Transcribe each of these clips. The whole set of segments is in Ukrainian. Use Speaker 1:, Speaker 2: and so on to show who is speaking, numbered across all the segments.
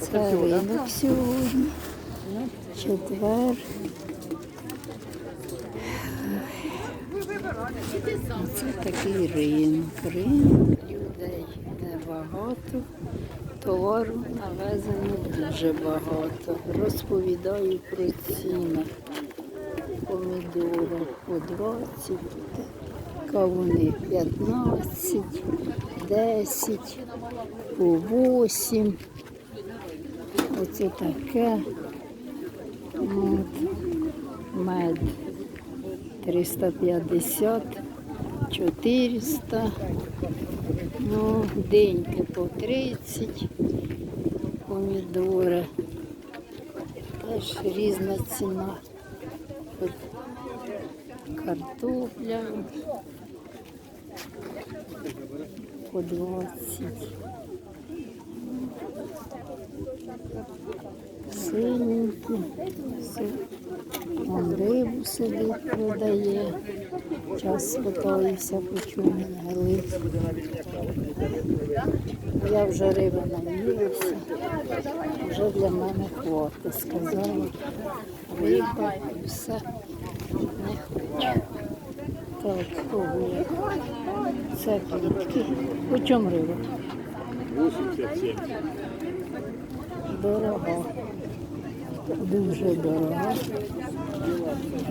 Speaker 1: Це ринок сьогодні. Четвер. Це такий ринок. Ринок людей небагато. Товару навезено дуже багато. Розповідаю про ціни. Помідори по 20, кавуни 15, 10, по 8. Оце таке. От. Мед 350, 400. Ну, деньки по 30, помідори. Теж різна ціна. От Картопля по 20. Синенькі. Рибу сидить, продає. Час спитаюся, по чому. Я вже риби наїлася. Вже для мене хватить, сказала. Риба і все не хочу. Так, огурок. Це плітки. По чому риба?
Speaker 2: 87.
Speaker 1: Дорога. Дуже дорога.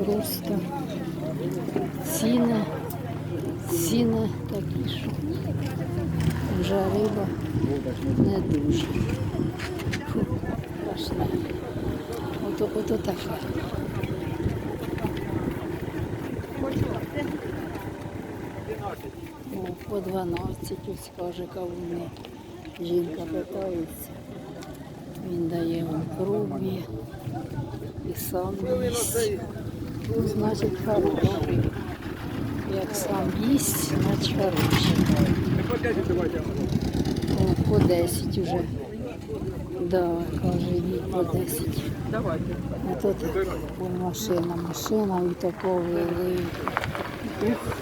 Speaker 1: Просто ціни, ціни такі, що вже риба не дуже. Фу. Ото, ото таке. О, по 12 ось каже кавуни. Жінка питається. Він дає вам пробі і сам їсть. Значить, хороший. Як сам їсть, значить хороший. О, по 10 уже. Да, каже, йдіть по 10.
Speaker 2: Давайте.
Speaker 1: А тут о, машина, машина і такого велика. Ух,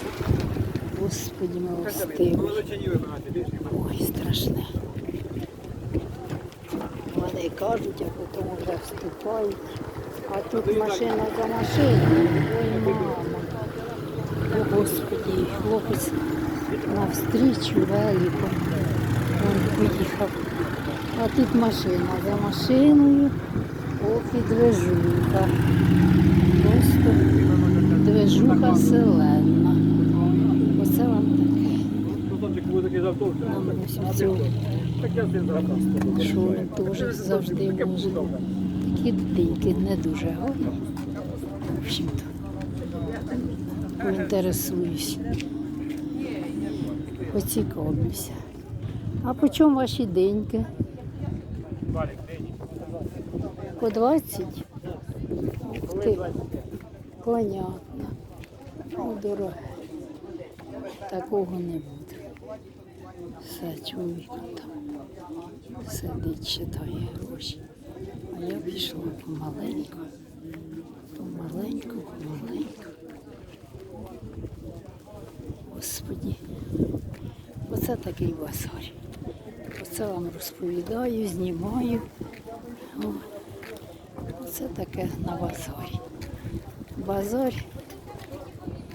Speaker 1: Господи милостивий. Ой, страшне. Вони кажуть, а потім вже вступають. А тут машина за машиною. Ой, мама. О, Господи, хлопець навстрічу велико. Він поїхав. А тут машина за машиною. Ох і движуха. Просто движуха селена. Оце вам таке. Нам ось цього що теж завжди може. Такі дитинки не дуже гарні. В общем-то, поінтересуюсь, поцікавлюся. А по чому ваші деньки? По 20? Ух ти, понятно. Ну, дороге. Такого не буде. Все, чоловік там сидить, читає гроші. А я пішла помаленьку, помаленьку, помаленьку. Господі, оце такий базар. Оце вам розповідаю, знімаю. Оце таке на базарі. Базар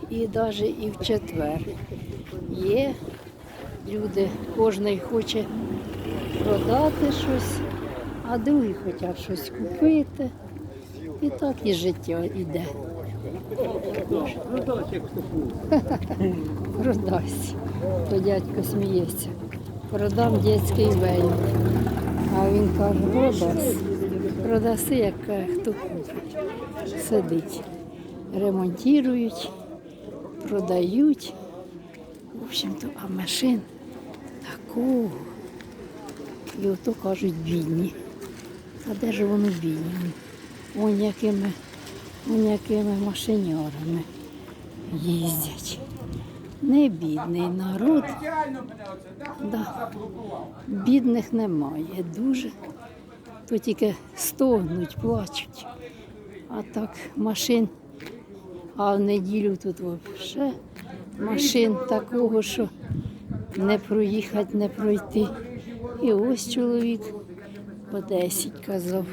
Speaker 1: і навіть і в четвер є люди, кожен хоче продати щось, а другі хочуть щось купити. І так і життя йде. Продасть. То дядько сміється. Продам дитячий вейн. А він каже, продасть. Продаси, як хто купить. Сидить. Ремонтують, продають. В общем-то, а машин такого. І ото кажуть бідні. А де ж воно бідні? Вон якими, вон якими машиньорами їздять. Не бідний народ. Да. Бідних немає дуже. То тільки стогнуть, плачуть. А так машин, а в неділю тут взагалі машин такого, що не проїхати, не пройти. І ось чоловік по 10 казав.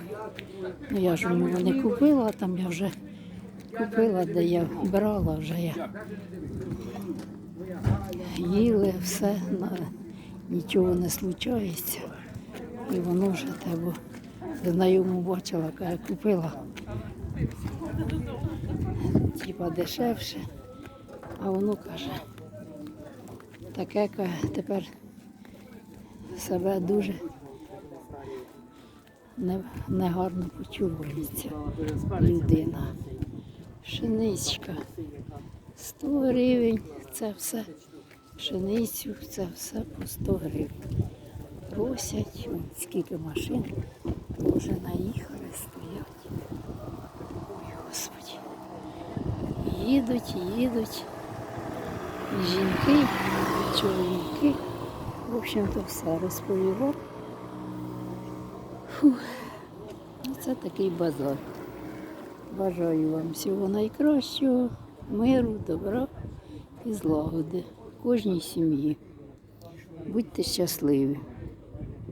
Speaker 1: Ну я ж у нього не купила, там я вже купила, де я брала вже я. Їли все, на- нічого не случається. І воно вже тебе знайому бачила, каже, купила. Типа дешевше, а воно каже, таке тепер себе дуже не- негарно почувається людина. Пшеничка 100 гривень, це все. Пшеницю, це все по 100 гривень. Просять, скільки машин вже наїхали, стоять. Ой, Господи. Їдуть, їдуть. Жінки, чоловіки. В общем-то, все розповіла. Це Оце такий базар. Бажаю вам всього найкращого, миру, добра і злагоди кожній сім'ї. Будьте щасливі.